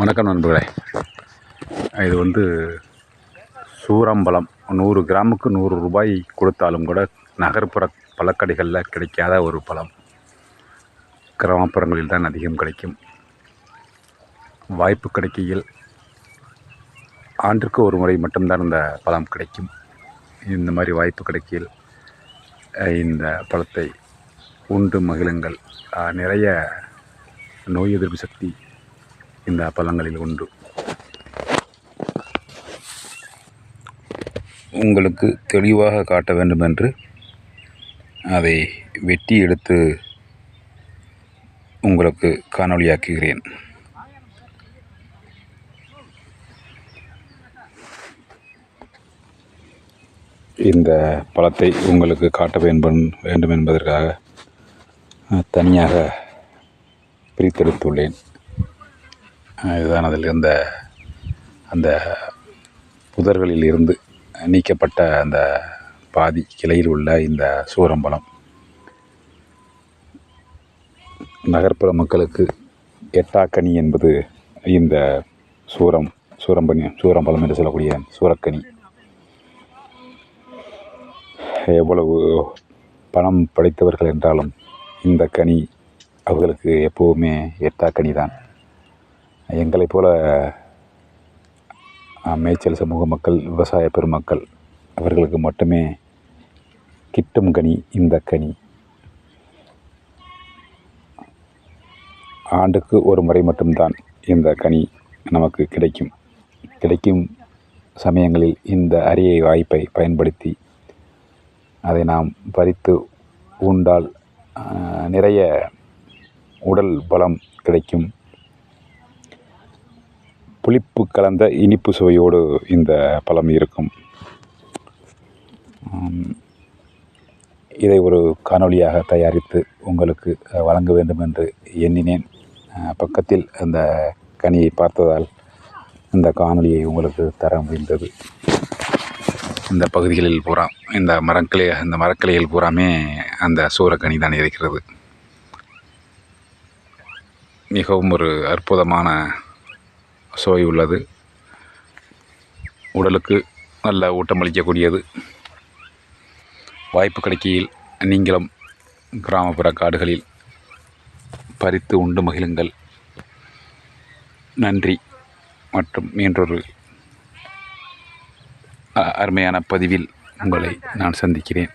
வணக்கம் நண்பர்களே. இது வந்து சூரம்பலம். நூறு கிராமுக்கு நூறு ரூபாய் கொடுத்தாலும் கூட நகர்ப்புற பழக்கடைகளில் கிடைக்காத ஒரு பழம். கிராமப்புறங்களில் தான் அதிகம் கிடைக்கும். வாய்ப்பு கிடைக்கையில் ஆண்டிற்கு ஒரு முறை மட்டும்தான் இந்த பழம் கிடைக்கும். இந்த மாதிரி வாய்ப்பு கிடைக்கையில் இந்த பழத்தை உண்டு மகிழுங்கள். நிறைய நோய் எதிர்ப்பு சக்தி இந்த பழங்களில் உண்டு. உங்களுக்கு தெளிவாக காட்ட வேண்டும் என்று அதை வெட்டி எடுத்து உங்களுக்கு காணொளியாக்குகிறேன். இந்த பழத்தை உங்களுக்கு காட்ட வேண்டும் வேண்டும் என்பதற்காக தனியாக பிரித்தெடுத்துள்ளேன். இதுதான் அதில் இருந்த அந்த புதர்களில் இருந்து நீக்கப்பட்ட அந்த பாதி கிளையில் உள்ள இந்த சூரம்பலம் நகர்ப்புற மக்களுக்கு எட்டாக்கனி என்பது இந்த சூரம் சூரம்பனி சூரம்பலம் என்று சொல்லக்கூடிய சூரக்கனி எவ்வளவு பணம் படைத்தவர்கள் என்றாலும் இந்த கனி அவர்களுக்கு எப்போவுமே எட்டாக்கனி தான் எங்களைப் போல மேய்ச்சல் சமூக மக்கள் விவசாய பெருமக்கள் அவர்களுக்கு மட்டுமே கிட்டும் கனி இந்த கனி. ஆண்டுக்கு ஒரு முறை மட்டும்தான் இந்த கனி நமக்கு கிடைக்கும். கிடைக்கும் சமயங்களில் இந்த அரிய வாய்ப்பை பயன்படுத்தி அதை நாம் பறித்து உண்டால் நிறைய உடல் பலம் கிடைக்கும். புளிப்பு கலந்த இனிப்பு சுவையோடு இந்த பழம் இருக்கும். இதை ஒரு காணொளியாக தயாரித்து உங்களுக்கு வழங்க வேண்டும் என்று எண்ணினேன். பக்கத்தில் அந்த கனியை பார்த்ததால் இந்த காணொளியை உங்களுக்கு தர முடிந்தது. இந்த பகுதிகளில் பூரா இந்த மரக்கிளை இந்த மரக்கிளைகள் பூராமே அந்த சூரக்கனி தான் இருக்கிறது. மிகவும் ஒரு அற்புதமான சுவை உள்ளது உடலுக்கு நல்ல ஊட்டமளிக்கக்கூடியது. வாய்ப்பு கிடைக்கையில் நீங்களும் கிராமப்புற காடுகளில் பறித்து உண்டு மகிழுங்கள். நன்றி. மற்றும் மீன்றொரு அருமையான பதிவில் உங்களை நான் சந்திக்கிறேன்.